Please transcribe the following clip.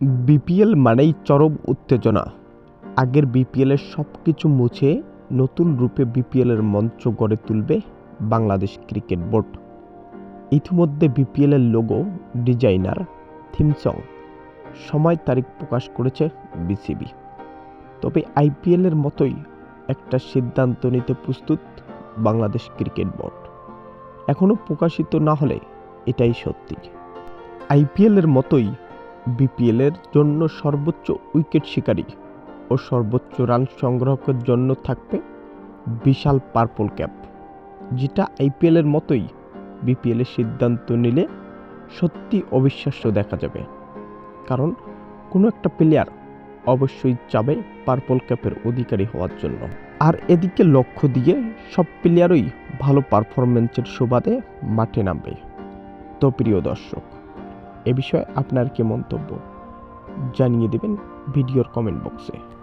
BPL মানেই চরম উত্তেজনা। আগের বিপিএলের সব কিছু মুছে নতুন রূপে বিপিএলের মঞ্চ গড়ে তুলবে বাংলাদেশ ক্রিকেট বোর্ড। ইতিমধ্যে বিপিএলের লোগো ডিজাইনার থিমসং সময় তারিখ প্রকাশ করেছে বিসিবি। তবে আইপিএলের মতোই একটা সিদ্ধান্ত নিতে প্রস্তুত বাংলাদেশ ক্রিকেট বোর্ড। এখনও প্রকাশিত না হলে এটাই সত্যি। আইপিএলের মতোই বিপিএলের জন্য সর্বোচ্চ উইকেট শিকারী ও সর্বোচ্চ রান সংগ্রাহকের জন্য থাকবে বিশাল পার্পল ক্যাপ যেটা আইপিএলের মতোই বিপিএলের সিদ্ধান্ত নিলে সত্যি অবিশ্বাস্য দেখা যাবে। কারণ কোনো একটা প্লেয়ার অবশ্যই চাবে পার্পল ক্যাপের অধিকারী হওয়ার জন্য। আর এদিকে লক্ষ্য দিয়ে সব প্লেয়ারই ভালো পারফরমেন্সের সুবাদে মাঠে নামবে। তো প্রিয় দর্শক এ বিষয়ে আপনার কি মন্তব্য? জানিয়ে দেবেন ভিডিওর কমেন্ট বক্সে